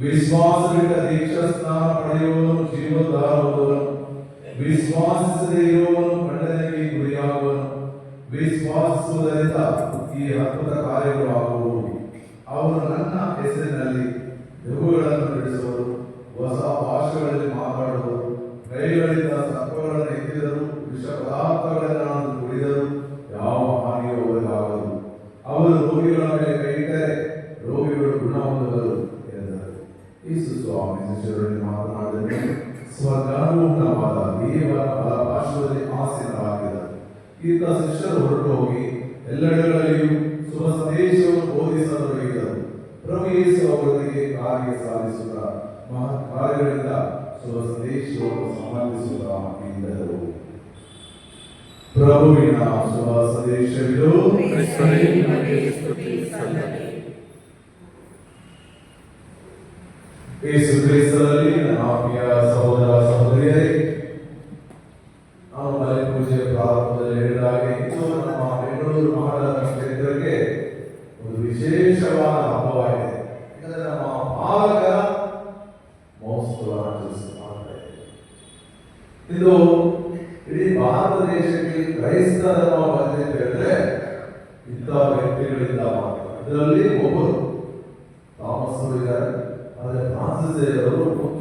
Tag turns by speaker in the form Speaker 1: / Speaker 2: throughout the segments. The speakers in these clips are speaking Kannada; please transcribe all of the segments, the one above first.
Speaker 1: ವಿಶ್ವಾಸದಿಂದ ದೀಕ್ಷಾ ಸ್ನಾನ ಪಡೆಯುವವನು ಜೀವದಾರುವವನು. ವಿಶ್ವಾಸಿಸದೇ ಇರುವವನು ಖಂಡನೆಗೆ ಗುರಿಯಾಗುವನು. ವಿಶ್ವಾಸಿಸುವುದರಿಂದ ಈ ಅದ್ಭುತ ಕಾರ್ಯಗಳು ಆಗುವುದು. ಅವರು ನನ್ನ ಹೆಸರಿನಲ್ಲಿ ದೆವ್ವಗಳನ್ನು ನಡೆಸುವರು ಹೊಸ ಭಾಷೆಗಳಲ್ಲಿ ಮಾತಾಡುವರು. ಕೈಗಳಿಂದ ಸರ್ಪಗಳನ್ನು ಎತ್ತಿದರು. ವಿಷ ಪದಾರ್ಥಗಳನ್ನು ಸ್ವಾಮಿ ಮಾತನಾಡಿದರೆ ಸ್ವರ್ಗಾನುಗುಣವಾದ ದೇವರ ಬಲಪಾರ್ಶ್ವದಲ್ಲಿ ಆಸೀನರಾಗಿದ್ದರು. ಈತ ಶಿಷ್ಯರು ಹೊರಟು ಹೋಗಿ ಎಲ್ಲೆಡೆಗಳಲ್ಲಿಯೂ ಶುಭ ಸಂದೇಶವನ್ನು ಬೋಧಿಸತೊಡಗಿದರು ಪ್ರಭು ಯೇಸು ಅವರೊಂದಿಗೆ ಕಾರ್ಯ ಸಾಧಿಸುತ್ತ ಮಹತ್ ಕಾರ್ಯಗಳಿಂದ ಶುಭ ಸಂದೇಶವನ್ನು ಸಮರ್ಪಿಸುತ್ತ ಎಂದರು. ಪ್ರಭುವಿನ ಶುಭ ಸಂದೇಶವಿದು
Speaker 2: ಕ್ರಿಸ್ತನೇ, ನಿಮಗೆ ಸ್ತುತಿ ಸಲ್ಲಲಿ.
Speaker 1: ಯೇಸು ಕ್ರಿಸ್ತರಲ್ಲಿ ನನ್ನ ಆತ್ಮೀಯ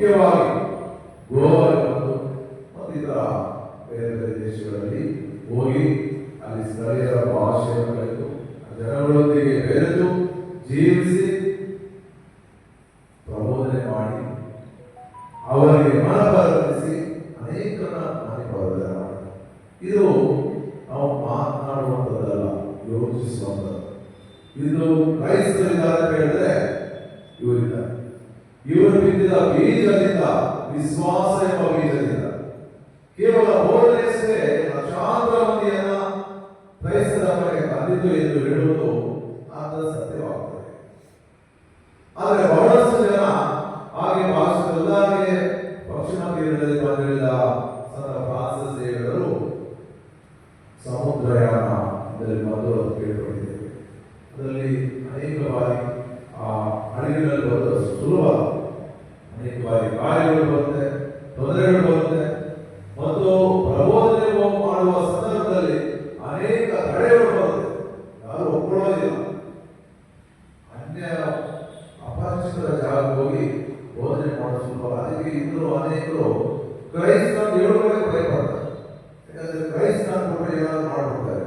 Speaker 1: ಮುಖ್ಯವಾಗಿ ಗೋವಾ ಮತ್ತು ಬೇರೆ ಬೇರೆ ದೇಶಗಳಲ್ಲಿ ಹೋಗಿ ಅಲ್ಲಿ ಸ್ಥಳೀಯರ ಭಾಷೆಯನ್ನು ಕಲಿತು ಜನಗಳೊಂದಿಗೆ ಬೆರೆತು ಜೀವಿಸಿ ಪ್ರಬೋಧನೆ ಮಾಡಿ, ಅವರಿಗೆ ಮನಪರಿಸಿ ಅನೇಕನ ಮನಪರಿಸಿದ್ದಾರೆ ಇದು ನಾವು ಮಾತನಾಡುವಂಥದ್ದಲ್ಲ, ಯೋಚಿಸುವಂಥದ್ದು. ಇದು ಕ್ರೈಸ್ತರಿದ್ದಾರೆ ಅಂತ ಹೇಳಿದ್ರೆ ಬಿದ್ದಿದ ಬೀಜದಿಂದ ವಿಶ್ವಾಸ ಎಂಬ ಬೀಜದಿಂದ ಕೇವಲ ಬೋಧನೆಯಷ್ಟೇ ಲಕ್ಷಾಂತರ ಮಂದಿಯನ್ನ ಕ್ರೈಸ್ತರ ಧರ್ಮಕ್ಕೆ ತಂದಿತು ಎಂದು ಹೇಳುವುದು ಆತ ಸತ್ಯವಾಗುತ್ತದೆ ಆದರೆ ಬಹಳಷ್ಟು ಜನ ಹಾಗೆ ಭಾಷೆಲ್ಲರಿಗೆ ಪಶ್ಚಿಮ ತೀರದಲ್ಲಿ ಬಂದಿಳಿದ ಸಂತ ಫ್ರಾನ್ಸಿಸ್ ದೇವರು ಸಮುದ್ರಯಾನ ಇದರಲ್ಲಿ ಬಂದು ಅದು ಕೇಳಿಕೊಂಡಿದ್ದೇವೆ ಅದರಲ್ಲಿ ಅನೇಕ ಬಾರಿ ಆ ಹಡಗಿನಲ್ಲಿ ಬರೋದು ಸುಲಭ ಅನೇಕ ಬಾರಿ ಗಾಳಿಗಳು ಬರುತ್ತೆ ತೊಂದರೆಗಳು ಬರುತ್ತೆ ಮತ್ತು ಪ್ರಬೋಧನೆ ಮಾಡುವ ಸಂದರ್ಭದಲ್ಲಿ ಅನೇಕ ತಡೆಗಳು ಬರುತ್ತೆ ಯಾರು ಒಪ್ಕೊಳ್ಳೋದಿಲ್ಲ ಅನ್ಯ ಅಪರಿಚಿತರ ಜಾಗಕ್ಕೆ ಹೋಗಿ ಬೋಧನೆ ಮಾಡೋದು ಸುಲಭ ಅದಕ್ಕೆ ಇದ್ರು ಅನೇಕರು ಕ್ರೈಸ್ತ ಅಂತ ಹೇಳೋಕೆ ಭಯಪಡ್ತಾರೆ ಯಾಕಂದ್ರೆ ಕ್ರೈಸ್ತ ಅಂದ್ಬಿಟ್ರೆ ಏನಾದ್ರು ಮಾಡ್ಬಿಡ್ತಾರೆ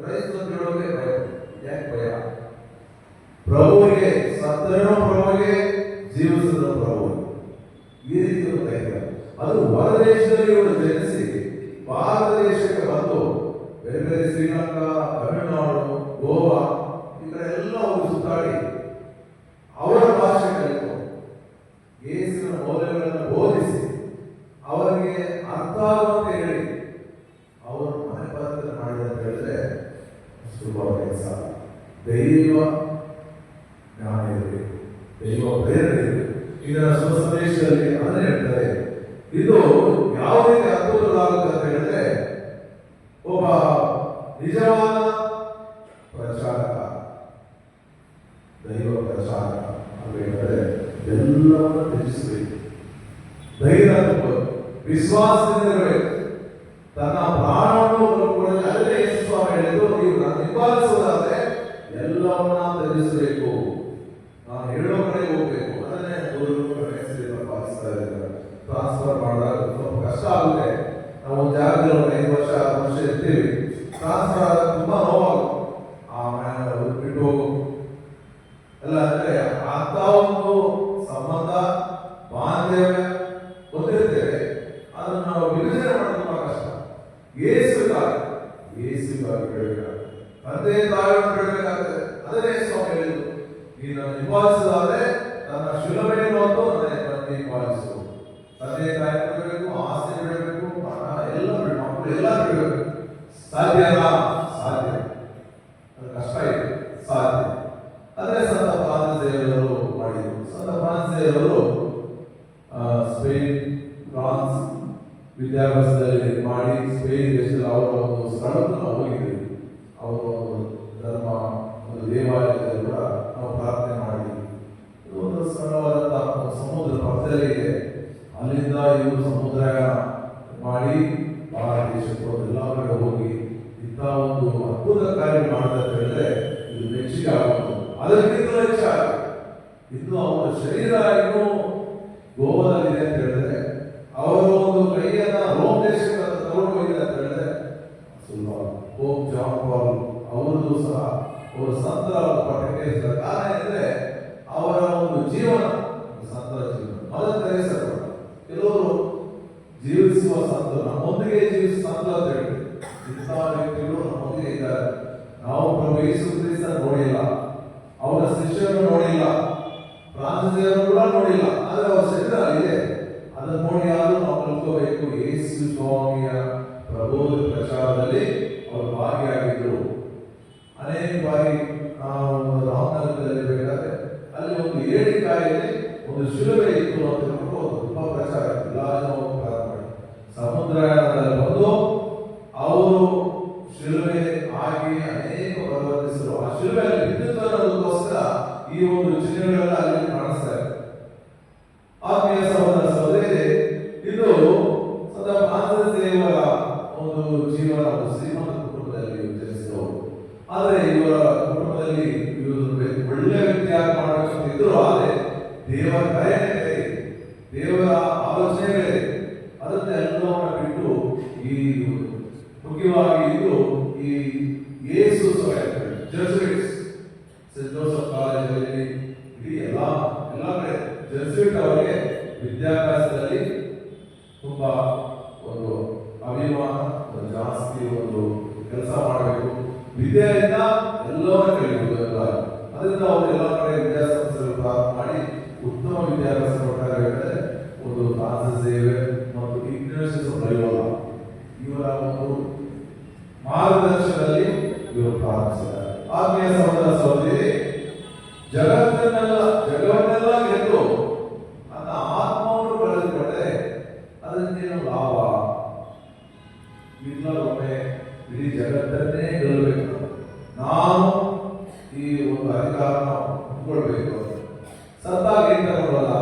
Speaker 1: ಕ್ರೈಸ್ತ ಅಂತ ಹೇಳೋಕೆ ಭಯ ಯಾಕೆ ಭಯ ಪ್ರಭುವಿಗೆ ಸತ್ತನೋ ಪ್ರಭುವಿಗೆ ಜೀವಿಸಿದ ಪ್ರಭು ಈ ರೀತಿ ಒಂದು ಧೈರ್ಯ ಅದು ಹೊರ ದೇಶದಲ್ಲಿ ಇವರು ಜನಿಸಿ ಭಾರತ ದೇಶಕ್ಕೆ ಬಂದು ಬೇರೆ ಬೇರೆ ಶ್ರೀಲಂಕಾ ತಮಿಳುನಾಡು ಗೋವಾ ಈ ಕಡೆ ಎಲ್ಲ ಅವರು ಸುತ್ತಾಡಿ ಅವರ ಭಾಷೆ ಕಲಿತು ಯೇಸುವಿನ ಮೌಲ್ಯಗಳನ್ನು ಬೋಧಿಸಿ ಅವರಿಗೆ ಅರ್ಥ ಆಗುವಂತೆ ಹೇಳಿ ಅವರು ಮನೆ ಪ್ರಾರ್ಥನೆ ಮಾಡಿದ ಅಂತ ಹೇಳಿದ್ರೆ ಸುಲಭವಾಗಿ ಸಾಲ ದೈವ ಜ್ಞಾನ ಇರಬೇಕು ದೈವ ಪ್ರೇರಣೆ ಇರಬೇಕು ಇದರ ಶುಭ ಸಂದೇಶದಲ್ಲಿ ಅದನ್ನೇ ಹೇಳ್ತಾರೆ ಇದು ಯಾವ ರೀತಿ ಅದ್ಭುತಗಳಾಗುತ್ತೆ ಅಂತ ಹೇಳಿದ್ರೆ ಒಬ್ಬ ನಿಜವಾದ ಪ್ರಚಾರಕ ದೈವ ಪ್ರಚಾರ ಅಂತ ಹೇಳಿದರೆ ಎಲ್ಲವನ್ನು ತ್ಯಜಿಸಬೇಕು ಧೈರ್ಯ ತುಂಬಬೇಕು ವಿಶ್ವಾಸದಿಂದ ಇರಬೇಕು ತನ್ನ ಪ್ರಾಣವನ್ನು ಕೂಡ ಅಲ್ಲೇ ಸ್ವಾಮಿ ಹೇಳಿದ್ದು ನೀವು ನಾನು ನಿಭಾಯಿಸುವುದಾದ್ರೆ ಎಲ್ಲವನ್ನ ತ್ಯಜಿಸಬೇಕು ನಾನು ಹೇಳೋ ಕಡೆ ಹೋಗ್ಬೇಕು ಅದನ್ನೇ ಹೆಸರಿನ ಪಾಲಿಸ್ತಾ ಇದ್ದಾರೆ ಟ್ರಾನ್ಸ್ಫರ್ ಮಾಡಿದಾಗ ಸ್ವಲ್ಪ ಕಷ್ಟ ಆಗುತ್ತೆ ನಾವು ಒಂದು ಜಾಗದಲ್ಲಿ ಒಂದು ಐದು ವರ್ಷ ಆರು ವರ್ಷ ಇರ್ತೀವಿ ಟ್ರಾನ್ಸ್ಫರ್ ಆದಾಗ ತುಂಬಾ ನೋವಾಗುತ್ತೆ ಆಮೇಲೆ ಅವ್ರು ಬಿಟ್ಟು ಹೋಗು ಎಲ್ಲ ಅಂತ ಒಂದು ಸಂಬಂಧ, ಬಾಂಧವ್ಯ ಹೊಂದಿರ್ತೇವೆ ಅದನ್ನು ನಾವು ವಿಭಜನೆ ಮಾಡೋದು ತುಂಬಾ ಕಷ್ಟ ಏಸುಗಾಗಿ ಏಸುಗಾಗಿ ಬೆಳಬೇಕಾಗ್ತದೆ ತಂದೆ ತಾಯಿಯನ್ನು ಬೆಳಬೇಕಾಗ್ತದೆ ಅದನ್ನೇ ಸ್ವಾಮಿ ಹೇಳಿದ್ದು. ನೀನು ನಿಭಾಯಿಸೋದಾದ್ರೆ ತನ್ನ ಶಿಲುಬೆಯನ್ನು ಅಂತ ನನ್ನ ನಿಭಾಯಿಸು ತಂದೆ, ತಾಯಿ ಬಿಡಬೇಕು ಆಸ್ತಿ ಬಿಡಬೇಕು ಹಣ ಎಲ್ಲ ಮಕ್ಕಳು ಎಲ್ಲ ಬಿಡಬೇಕು ಸಾಧ್ಯನಾ ಸಾಧ್ಯ ಅದು ಕಷ್ಟ ಇದೆ ಸಾಧ್ಯ ಅದೇ ಸಂತ ಫ್ರಾನ್ಸಿಸ್ ದೇವರು ಮಾಡಿದರು ಸಂತ ಫ್ರಾನ್ಸಿಸ್ ದೇವರು ಆ, ಸ್ಪೇನ್, ಫ್ರಾನ್ಸ್ ವಿದ್ಯಾಭ್ಯಾಸದಲ್ಲಿ ಮಾಡಿ ಸ್ಪೇನ್ ದೇಶದಲ್ಲಿ ಅವರ ಒಂದು ಸ್ಥಳಕ್ಕೆ ನಾವು ಹೋಗಿದ್ದೀವಿ ಅವರ ಒಂದು ಧರ್ಮ, ಒಂದು ದೇವಾಲಯದಲ್ಲಿ ಕೂಡ ನಾವು ಪ್ರಾರ್ಥನೆ ಮಾಡಿದ್ವಿ. ಒಂದು ಸರಳವಾದಂಥ ಸಮುದ್ರ, ಪಕ್ಕದಲ್ಲಿ ಇದೆ. ಅಲ್ಲಿಂದ ಇವರು ಸಮುದ್ರ ಮಾಡಿ ಭಾರತ ಎಲ್ಲ ಕಡೆ ಹೋಗಿ ಇಂಥ ಒಂದು ಅದ್ಭುತ ಕಾರ್ಯ ಮಾಡ್ತಾ ಹೇಳಿದ್ರೆ ಇದು ಮೆಚ್ಚುಗೆ ಆಗಬಹುದು ಅದಕ್ಕಿಂತ ಹೆಚ್ಚಾಗ ಇದು ಅವರ ಶರೀರ ಇನ್ನೂ ಗೋವಾದಲ್ಲಿದೆ ಅಂತ ಹೇಳಿದ್ರೆ, ಅವರ ಒಂದು ಕೈಯನ್ನ ರೋಮ್ ದೇಶಕ್ಕೆ ತಗೊಂಡು ಹೋಗಿದೆ ಅಂತ ಹೇಳಿದ್ರೆ ಸುಲಭ ಹೋಪ್ ಜಾನ್ ಪಾಲ್ ಅವರದು ಸಹ, ಅವರು ಪಟ್ಟಕ್ಕೆ ಹೆಸರು. ಕಾರಣ ಏನಂದ್ರೆ ಅವರ ಒಂದು ಜೀವನ ಸಂತರ ಜೀವನ ಮದರ್ ತೆರೇಸ ಕೂಡ. ಕೆಲವರು ಜೀವಿಸುವ ಸಂತರು ನಮ್ಮೊಂದಿಗೆ ಜೀವಿಸುವ ಸಂತರು ಅಂತ ಹೇಳಿ ಇಂತಹ ವ್ಯಕ್ತಿಗಳು ನಮ್ಮೊಂದಿಗೆ ಇದ್ದಾರೆ ನಾವು ಪ್ರಭು ಯೇಸು ಕ್ರಿಸ್ತನ ನೋಡಿಲ್ಲ ಅವರ ಶಿಷ್ಯರನ್ನು ನೋಡಿಲ್ಲ ಫ್ರಾನ್ಸಿಸ್ ಕೂಡ ನೋಡಿಲ್ಲ ಆದ್ರೆ ಅವರ ಶರೀರ ಇದೆ ಅದನ್ನು ನೋಡಿ ಆದ್ರೂ ನಾವು ಕಲ್ತ್ಕೋಬೇಕು ಯೇಸು ಸ್ವಾಮಿಯ ಪ್ರಬೋಧ ಪ್ರಚಾರದಲ್ಲಿ ಅವರು ಭಾಗಿಯಾಗಿದ್ದರು ಅನೇಕ ಬಾರಿ ನಾವು ರಾಮನಗರದಲ್ಲಿ ಬೇಕಾದ್ರೆ ಅಲ್ಲಿ ಒಂದು ಏಳಿಕಾಯಲ್ಲಿ ಒಂದು ಶಿಲುಬೆ ಇತ್ತು ಅಂತ ಹೇಳ್ಕೊಂಡು ಪ್ರಚಾರ. ಎಲ್ಲ ಮಾಡಿ ಸಮುದ್ರಯಾನದಲ್ಲಿ ಬಂದು ಆದರೆ ಇವರ ಕುಟುಂಬದಲ್ಲಿ ಇವರು ಒಳ್ಳೆ ವ್ಯಕ್ತಿಯಾಗಿ ಮಾಡಬೇಕಂತ ಇದ್ರು, ಆದರೆ ದೇವರ ಬೇರೆ ದೇವರ ಆಲೋಚನೆಗಳೇ ಅದನ್ನೇ ಅನುಭವವನ್ನು ಬಿಟ್ಟು ಈ ಮುಖ್ಯವಾಗಿ ಇದು ಈ ಯೇಸು ಜೆಸುಯಿಟ್ಸ್ ಸೆಂಟ್ ಜೋಸಫ್ ಕಾಲೇಜಲ್ಲಿ ಇಡೀ ಎಲ್ಲ ಎಲ್ಲ ಕಡೆ ಜೆಸುಯಿಟ್ ಅವರಿಗೆ ವಿದ್ಯಾಭ್ಯಾಸದಲ್ಲಿ ತುಂಬಾ ಒಂದು ಅಭಿಮಾನ ಜಾಸ್ತಿ ಒಂದು ಕೆಲಸ ಮಾಡಬೇಕು. ವಿದ್ಯೆಯಿಂದ ಎಲ್ಲವನ್ನ ಎಲ್ಲ ಅದರಿಂದ ಅವರು ಎಲ್ಲ ಕಡೆ ವಿದ್ಯಾಸಂಸ್ಥೆಗಳು ಪ್ರಾರಂಭ ಮಾಡಿ ಉತ್ತಮ ವಿದ್ಯಾಭ್ಯಾಸ ಕೊಟ್ಟಾಗ ಹೇಳಿದರೆ ಒಂದು ಫ್ರಾನ್ಸಿಸ್ ಸೇವೆ ಮತ್ತು ಇಗ್ನೇಷಿಯಸ್ ಲಯೋಲಾ ಇವರ ಒಂದು ಮಾರ್ಗದರ್ಶನದಲ್ಲಿ ಇವರು ಪ್ರಾರಂಭಿಸಿದ್ದಾರೆ. ಆತ್ಮೀಯ ಸಹೋದರ ಸಹೋದರಿ ಹೊಂದ್ಕೊಳ್ಬೇಕು ಸತ್ತಾಗ ಏನ್ ತಗೊಳ್ಳಲ್ಲ.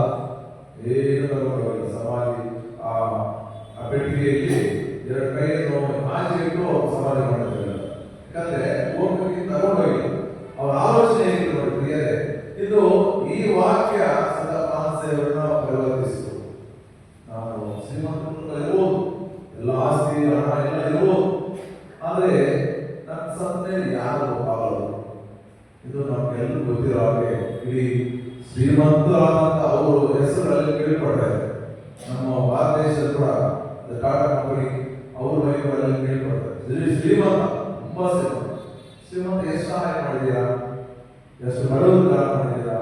Speaker 1: ಏನು ತಗೊಳ್ಳೋಲ್ಲ ಸಮಾಧಿ, ಆ ಪೆಟ್ಟಿಗೆಯಲ್ಲಿ ಎರಡು ಕೈಯನ್ನು ಆಚೆ ಇಟ್ಟು ಸಮಾಧಿ ಮಾಡ್ತಾರೆ ಯಾಕಂದ್ರೆ ಹೋಗ್ಬೇಕು ತಗೊಂಡೋಗಿ ಅವರ ಆಲೋಚನೆ ಗೊತ್ತಿರೋ ಹಾಗೆ ಇಡೀ ಶ್ರೀಮಂತರಾದಂತ ಅವರು ಹೆಸರುಗಳಲ್ಲಿ ಕೇಳ್ಪಡ್ತಾರೆ ನಮ್ಮ ಭಾರತ ಕೂಡ ಟಾಟಾ ಕಂಪನಿ ಅವ್ರ ವೈಭವದಲ್ಲಿ ಕೇಳ್ಪಡ್ತಾರೆ ಶ್ರೀಮಂತ, ತುಂಬಾ ಶ್ರೀಮಂತ. ಶ್ರೀಮಂತ ಎಷ್ಟು ಸಹಾಯ ಮಾಡಿದ್ದೀರಾ ಎಷ್ಟು ಬಡವರು ದಾನ ಮಾಡಿದ್ದೀರಾ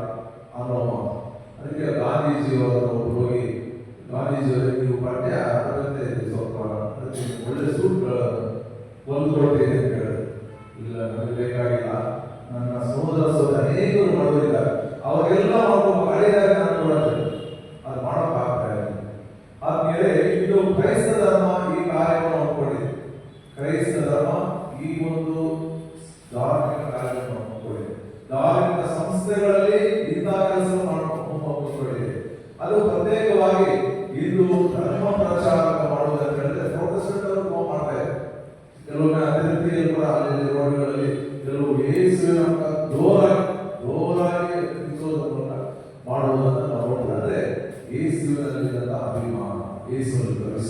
Speaker 1: ಅನ್ನೋ ಮಾತು. ಅದಕ್ಕೆ ಗಾಂಧೀಜಿಯವರನ್ನು ಅವರ ಹೋಗಿ ಗಾಂಧೀಜಿಯವರಿಗೆ ನೀವು ಪಠ್ಯ ಅದರಂತೆ ಸ್ವಲ್ಪ ಒಳ್ಳೆ ಸೂಟ್ ಒಂದು ಕೊಟ್ಟಿದೆ ಅಂತ ಹೇಳಿದ್ರು. ಇಲ್ಲ, ನನಗೆ ಬೇಕಾಗಿಲ್ಲ. ನನ್ನ ಸಹೋದರ ಸಹೋದರ ಅನೇಕರು ಮಾಡೋದಿದ್ದಾರೆ ಅವರೆಲ್ಲ ಮಾಡ್ಕೊಂಡು ಹಳೆಯದಾಗ ನಾನು ನೋಡ್ತೇನೆ ಅದು ಮಾಡೋಕೆ ಆಗ್ತಾ ಇಲ್ಲ. ಆದ್ಮೇಲೆ ಇದು ಕ್ರೈಸ್ತ ಧರ್ಮ ಈ ಕಾರ್ಯವನ್ನು ಒಪ್ಕೊಂಡಿದೆ. ಕ್ರೈಸ್ತ ಧರ್ಮ ಈ ಒಂದು ಧಾರ್ಮಿಕ ಕಾರ್ಯವನ್ನು ಒಪ್ಕೊಂಡಿದೆ. ಧಾರ್ಮಿಕ ಸಂಸ್ಥೆಗಳಲ್ಲಿ ಇಂಥ ಕೆಲಸ ಒಪ್ಪಿಕೊಂಡಿದೆ ಅದು ಪ್ರತ್ಯೇಕವಾಗಿ ಇದು ಧರ್ಮ ಪ್ರಚಾರಕ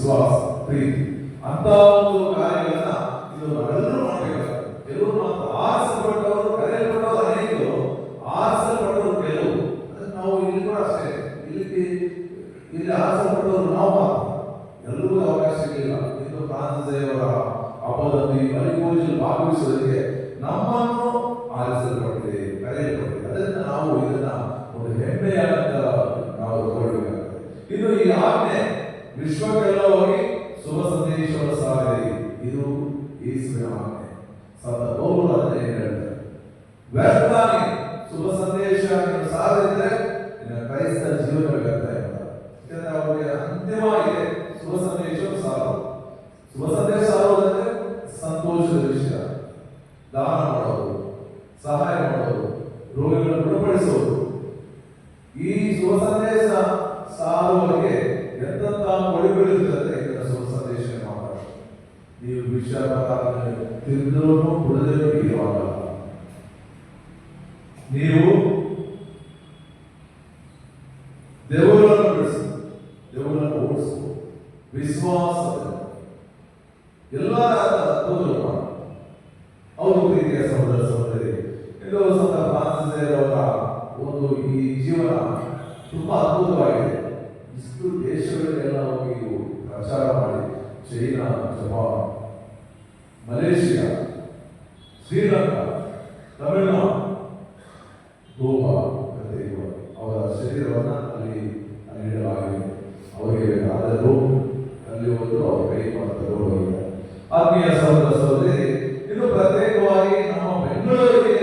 Speaker 1: ವಿಶ್ವಾಸ ಪ್ರೀತಿ ಅಂತ ಒಂದು ಕಾರ್ಯಗಳನ್ನ ಇದು ನಾವೆಲ್ಲರೂ ಮಾಡಬೇಕಾಗುತ್ತೆ ಕೆಲವರು ಮಾತ್ರ ಆರಿಸಲ್ಪಟ್ಟವರು ಕರೆಯಲ್ಪಟ್ಟವರು ಅನೇಕರು ಆರಿಸಲ್ಪಟ್ಟವರು ಕೆಲವು ನಾವು ಇಲ್ಲಿ ಕೂಡ ಅಷ್ಟೇ ಇಲ್ಲಿ ಇಲ್ಲಿ ಆರಿಸಲ್ಪಟ್ಟವರು ನಾವು ಮಾತ್ರ ಎಲ್ಲರಿಗೂ ಅವಕಾಶ ಸಿಗಲಿಲ್ಲ ಇದು ಕಾಂತದೇವರ ದೇವರ ಹಬ್ಬದಲ್ಲಿ ಬಲಿಪೂಜೆಯಲ್ಲಿ ಭಾಗವಹಿಸುವುದಕ್ಕೆ ನಮ್ಮನ್ನು ಆರಿಸಲ್ಪಟ್ಟಿದೆ ಕರೆಯಲ್ಪಟ್ಟಿದೆ ಅದರಿಂದ ನಾವು ಇದನ್ನ ಒಂದು ಹೆಮ್ಮೆಯಾದಂತ ನಾವು ತಗೊಳ್ಬೇಕಾಗ್ತದೆ ಇದು ಈ ಆಜ್ಞೆ ವಿಶ್ವಕ್ಕೆಲ್ಲ ಹೋಗಿ ಶುಭ ಸಂದೇಶವನ್ನು ಸಾರಿ ಇದು ಈ ಆಜ್ಞೆ ಸಂತ ಪೌಲರು ಅದನ್ನೇ ಹೇಳ್ತಾರೆ ವ್ಯರ್ಥಾಗಿ ಶುಭ ಸಂದೇಶ ಸಾರಿದ್ರೆ ಕ್ರೈಸ್ತ ಜೀವನ ವ್ಯರ್ಥ ಇಲ್ಲ ಯಾಕಂದ್ರೆ ಅವರಿಗೆ ಅಂತಿಮವಾಗಿದೆ ಶುಭ ಸಂದೇಶ ಸಾರು. ಶುಭ ಸಂದೇಶ ಸಾರುವುದಂದ್ರೆ ಸಂತೋಷದ ವಿಷಯ. ದಾನ ಮಾಡೋದು, ಸಹಾಯ ಮಾಡೋದು, ರೋಗಿಗಳನ್ನು ಗುಣಪಡಿಸೋದು. ಈ ಶುಭ ಸಂದೇಶ ಸಾರುವವರಿಗೆ ಎಂತೆಂಥ ಕೊಡುಗಳಿರ್ತದೆ ಇದರ ಸುವ ಸಂದೇಶ ಮಾತಾಡ ನೀವು ವಿಷಯ ಪ್ರಕಾರ ತಿಂದರೂ ಕುಡಿದರೂ ಇರುವಾಗ ನೀವು ದೇವರನ್ನು ಬೆಳೆಸಿ ದೇವರನ್ನು ಓಡಿಸು ವಿಶ್ವಾಸ ಎಲ್ಲ ಅದ್ಭುತಗಳು ಮಾಡು. ಅವರು ಪ್ರೀತಿಯ ಸಹೋದರ ಸಹೋದರಿ ಇದು ಸಂತ ಫ್ರಾನ್ಸಿಸ್ ಅವರ ಒಂದು ಈ ಜೀವನ ತುಂಬಾ ಅದ್ಭುತವಾಗಿದೆ ಇಷ್ಟು ದೇಶಗಳಿಗೆಲ್ಲ ಹೋಗಿ ಇವು ಪ್ರಚಾರ ಮಾಡಿ China Japan Malaysia Sri Lanka Tamil Nadu Goa ಮತ್ತೆ ಅವರ ಶರೀರವನ್ನ ಅಲ್ಲಿ ಇಡಲಾಗಿದೆ ಅವರಿಗೆ ಆದರೂ ಅಲ್ಲಿ ಒಂದು ಅವರ ಕೈ ತಗೊಂಡೋಗಿದೆ ಆತ್ಮೀಯ ಸಹೋದರ ಸಹೋದರಿ ಇದು ಪ್ರತ್ಯೇಕವಾಗಿ ನಮ್ಮ ಬೆಂಗಳೂರಿಗೆ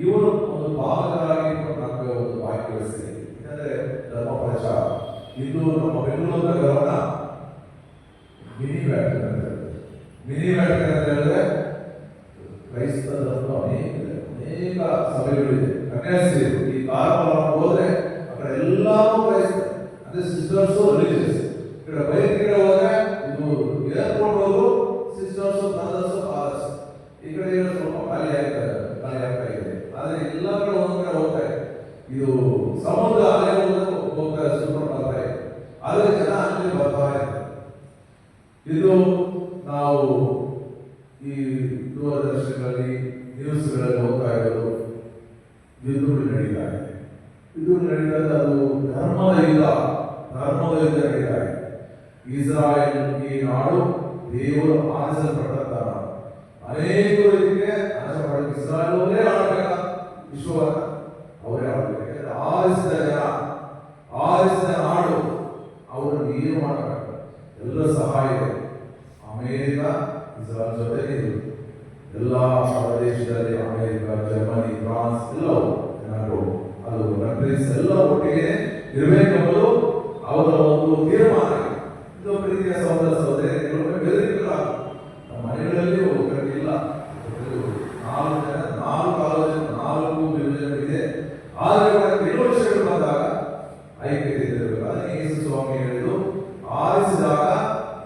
Speaker 1: ಇವರು ಒಂದು ಪಾಲಕರಾಗಿ ನಮಗೆ ಒಂದು ಭಾಗ್ಯವಿಸಿದೆ ಯಾಕಂದ್ರೆ ಧರ್ಮ ಪ್ರಚಾರ ಇದು ನಮ್ಮ ಬೆಂಗಳೂರಿನ ಗಮನ ಮಿನಿ ವ್ಯಾಟಿಕನ್ ಅಂತ ಹೇಳ್ತಾರೆ. ಮಿನಿ ವ್ಯಾಟಿಕನ್ ಅಂತ ಹೇಳಿದ್ರೆ ಕ್ರೈಸ್ತ ಧರ್ಮ ಅನೇಕ ಇದೆ. ಅನೇಕ ಸಭೆಗಳಿದೆ ಕನ್ಯಾಸ್ತ್ರೀಯರು ಈ ಕಾರವಾರ ಹೋದ್ರೆ ಆ ಕಡೆ ಎಲ್ಲಾನು ಕ್ರೈಸ್ತ ಅಂದ್ರೆ ಸಿಸ್ಟರ್ಸ್ ರಿಲಿಜಿಯಸ್ ಈ ಕಡೆ ಬೈಕ್ ಕಡೆ ಹೋದ್ರೆ ಇದು ಏರ್ಪೋರ್ಟ್ ಹೋದ್ರು ಸಿಸ್ಟರ್ಸ್ ಬ್ರದರ್ಸ್ ಫಾದರ್ಸ್ ಈ ಕಡೆ ಏನೋ ಸ್ವಲ್ಪ ಖಾಲಿ ಆಗ್ತಾ ಖಾಲಿ ಆಗ್ತಾ ಇದೆ ಆದ್ರೆ ಎಲ್ಲ ಕಡೆ ಒಂದೊಂದ್ ಕಡೆ ಹೋಗ್ತಾ ಇದೆ ಇದು ಸಮುದ್ರ ಅಲೆ ಹೋದ್ರೆ ಹೋಗ್ತಾ ಇದೆ ಸೂಪರ್ ಬರ್ತಾ ಇದೆ ಆದ್ರೆ ಜನ ಅಲ್ಲಿ ಬರ್ತಾ ಇದೆ ಇದು ನಾವು ಈ ದೂರದರ್ಶನಗಳಲ್ಲಿ ನ್ಯೂಸ್ಗಳಲ್ಲಿ ಹೋಗ್ತಾ ಇರೋದು ಯುದ್ಧಗಳು ನಡೀತಾ ಇದೆ ಇದು ನಡೀತದೆ ಅದು ಧರ್ಮದ ಯುದ್ಧ ಧರ್ಮದ ಯುದ್ಧ ನಡೀತಾ ಇದೆ ಇಸ್ರಾಯೇಲ್ ಈ ನಾಡು ದೇವರು ಆರಿಸಲ್ಪಟ್ಟಂತ ನಾಡು. ಅನೇಕರು ಇದಕ್ಕೆ ಇಸ್ರಾಯೇಲ್ ಅವರೇ ಆಡಬೇಕ ವಿಶ್ವ ಅವರೇ ಆಡಬೇಕು ಯಾಕಂದ್ರೆ ಆರಿಸಿದ ಜನ, ಆರಿಸಿದ ನಾಡು, ಅವರು ಏನು ಮಾಡಬೇಕು. ಎಲ್ಲ ಸಹಾಯ ಇದೆ. ಅಮೇರಿಕ, ಇಸ್ರಾಯೇಲ್ ಜೊತೆಗೆ ಇದೆ. ಎಲ್ಲ ದೇಶದಲ್ಲಿ ಅಮೇರಿಕ, ಜರ್ಮನಿ, ಫ್ರಾನ್ಸ್ ಎಲ್ಲವೂ ಏನಾದ್ರು ಅದು ಕಂಟ್ರೀಸ್ ಎಲ್ಲ ಒಟ್ಟಿಗೆ ಇರಬೇಕೆಂಬುದು ಅವರ ಒಂದು ತೀರ್ಮಾನ ಇದು ಪ್ರೀತಿಯ ಸಹೋದರ ಸಹೋದರಿ ಕೆಲವೊಮ್ಮೆ ಬೆದರಿಕೆಗಳಾಗ ನಮ್ಮ ಮನೆಗಳಲ್ಲಿ ಆಲೋಚನೆ ನಾಲ್ಕು ಇದೆ ಆದರೆ ಕೂಡ ಕೆಲವು ವಿಷಯಗಳು ಬಂದಾಗ ಐಕ್ಯತೆ ಇರಬೇಕು ಅದಕ್ಕೆ ಯೇಸು ಸ್ವಾಮಿ ಹೇಳಿದ್ರು ಆರಿಸಿದಾಗ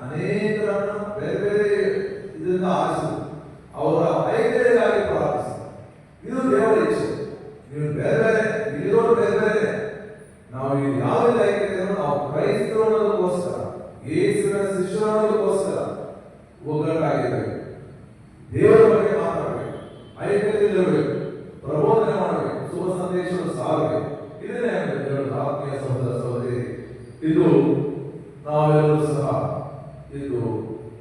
Speaker 1: ಅನೇಕರನ್ನು ಬೇರೆ ಬೇರೆ ಇದರಿಂದ ಆರಿಸಿದ್ರು ಅವರ ಐಕ್ಯತೆಗಾಗಿ ಪ್ರಾರ್ಥಿಸಿ ಇದು ದೇವರ ಇಚ್ಛೆ ನೀವು ಬೇರೆ ಬೇರೆ ಇಲ್ಲಿರೋರು ಬೇರೆ ಬೇರೆ ನಾವು ಇಲ್ಲಿ ಯಾವುದೇ ಐಕ್ಯತೆಯನ್ನು ನಾವು ಕ್ರೈಸ್ತರು ಅನ್ನೋದಕ್ಕೋಸ್ಕರ ಯೇಸುವಿನ ಶಿಷ್ಯರು ಅನ್ನೋದಕ್ಕೋಸ್ಕರ ಒಗ್ಗಟ್ಟಾಗಿರಬೇಕು ದೇವರ ಬಗ್ಗೆ ಮಾತಾಡಬೇಕು. ಐಕ್ಯತೆಯಲ್ಲಿರಬೇಕು ಪ್ರಬೋಧನೆ ಮಾಡಬೇಕು. ಶುಭ ಸಂದೇಶವನ್ನು ಸಾರಬೇಕು. ಇದನ್ನೇ ಆತ್ಮೀಯ ಸಹೋದರ ಸಹೋದರಿ ಇದು ನಾವೆಲ್ಲರೂ ಸಹ ಇದು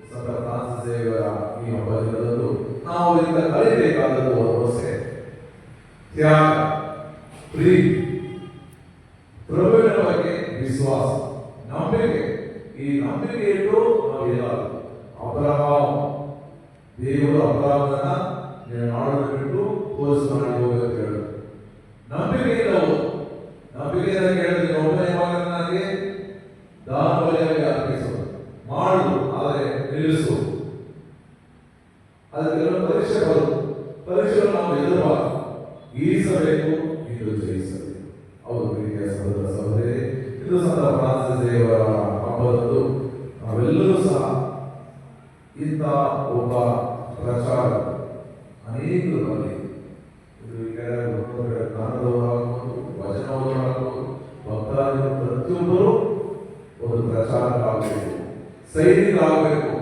Speaker 1: ಸಂತ ಫ್ರಾನ್ಸಿಸ್ ದೇವರ ಈ ಹಬ್ಬ ನಾವು ಇದರಿಂದ ಕಲಿಬೇಕಾದದ್ದು ಭರವಸೆ ತ್ಯಾಗ ಪ್ರೀತಿ ಪ್ರಭುವಿನ ಬಗ್ಗೆ ವಿಶ್ವಾಸ ನಂಬಿಕೆ ಈ ನಂಬಿಕೆ ಇಟ್ಟು ನಾವು ಏನಾದ್ರು ಅಬ್ರಹಾಂ ದೇವರು ಅಪರಾಧನ ನೀವು ನಾಡನ್ನು ಬಿಟ್ಟು ಕೋರ್ಸ್ ಮಾಡಿ ಹೋಗಬೇಕು ನಂಬಿಕೆ ಇಲ್ಲವು ನಂಬಿಕೆ ನಂಬಿಕೆಯಿಂದ ಹೇಳಿದ್ರೆ ಒಬ್ಬನೇ ಮಗನ ನನಗೆ ದಾನ ಬಲಿಯಾಗಿ ಅರ್ಪಿಸು ಮಾಡು ಆದರೆ ನಿಲ್ಲಿಸು ಅದಕ್ಕೆ ಕೆಲವು ಪರೀಕ್ಷೆ ಬರುತ್ತೆ ಪರೀಕ್ಷೆಗಳು ನಾವು ಎದುರಬಾರದು ಈಸಬೇಕು ಇದು ಜಯಿಸಬೇಕು ಹೌದು ಪ್ರೀತಿಯ ಸಹೋದರ ಸಹೋದರಿ ಇದು ಸಂತ ಫ್ರಾನ್ಸಿಸ್ ದೇವರ ಹಬ್ಬದಂದು ನಾವೆಲ್ಲರೂ ಸಹ ಇಂಥ ಒಬ್ಬ ಪ್ರಚಾರ ಅನೇಕರು ಬರಲಿ ಇದು ಈ ಕಡೆ ಒಬ್ಬೊಬ್ಬರ ಕಡೆ ಜ್ಞಾನದವರಾಗಬಹುದು ವಚನದವರಾಗಬಹುದು ಭಕ್ತರಾಗಿರುವ ಪ್ರತಿಯೊಬ್ಬರು ಒಂದು ಪ್ರಚಾರಕ್ಕಾಗಬೇಕು ಸೈನಿಕರಾಗಬೇಕು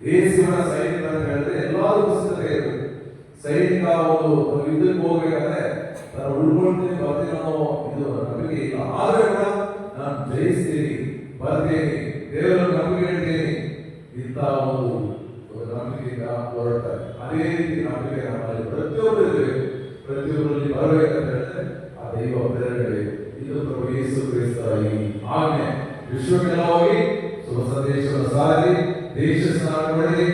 Speaker 1: ಯೇಸುವಿನ ಸೈನಿಕ ಅಂತ ಹೇಳಿದ್ರೆ ಎಲ್ಲರಿಗೂ ಸಿದ್ಧತೆ ಇರಬೇಕು ಸೈನಿಕ ಒಂದು ಒಂದು ಯುದ್ಧಕ್ಕೆ ಹೋಗ್ಬೇಕಂದ್ರೆ ನಾನು ಉಳ್ಕೊಳ್ತೀನಿ ಬರ್ತೀನಿ ಅನ್ನೋ ಇದು ನಂಬಿಕೆ ಇಲ್ಲ ಆದ್ರೆ ಕೂಡ ನಾನು ಜಯಿಸ್ತೀನಿ ಬರ್ತೀನಿ ದೇವರ ನಂಬಿಕೆ ಇಡ್ತೀನಿ ಇಂಥ ಒಂದು ಒಂದು ನಂಬಿಕೆಯಿಂದ ಹೊರಡ್ತಾರೆ ಅದೇ ರೀತಿ ನಂಬಿಕೆ ನಮ್ಮಲ್ಲಿ ಪ್ರತಿಯೊಬ್ಬರು ಇರಬೇಕು ಪ್ರತಿಯೊಬ್ಬರಲ್ಲಿ ಬರಬೇಕಂತ ಹೇಳಿದ್ರೆ ಆ ದೈವ ಪ್ರೇರಣೆ ಇದು ಪ್ರಭು ಯೇಸು ಕ್ರಿಸ್ತರ ಈ ಆಜ್ಞೆ ವಿಶ್ವಕ್ಕೆಲ್ಲ ಹೋಗಿ ಶುಭ ಸಂದೇಶವನ್ನು ಸಾರಿ ದೇಶ ಸ್ನಾನ ಮಾಡಿ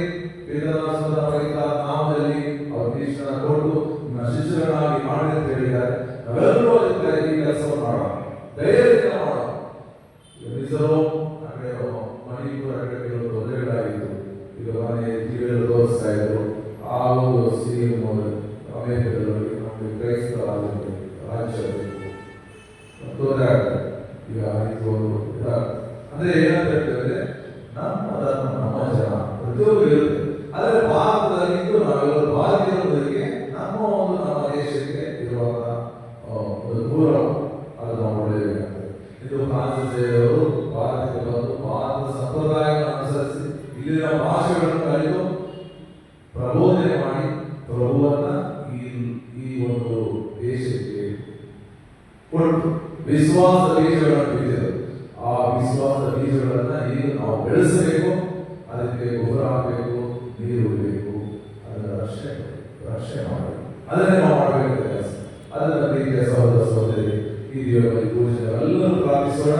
Speaker 1: ತೊಂದರೆ ಆಗುತ್ತೆ ಈಗ ಇದು. ಒಂದು ಬೀಜಗಳನ್ನ ಏನು ನಾವು ಬೆಳೆಸಬೇಕು, ಅದಕ್ಕೆ ಗೊಬ್ಬರ ಹಾಕಬೇಕು, ನೀರು ಬೇಕು ಅದರ ರಕ್ಷಣೆ ರಕ್ಷೆ ಮಾಡಬೇಕು. ಅದನ್ನೇ ನಾವು ಮಾಡಬೇಕು ಕೆಲಸ ಅದನ್ನ ಪ್ರೀತಿಯ ಸಹೋದರ ಸಹೋದರಿ ಹಿರಿಯರು ಎಲ್ಲರೂ ಪ್ರಾರ್ಥಿಸೋಣ.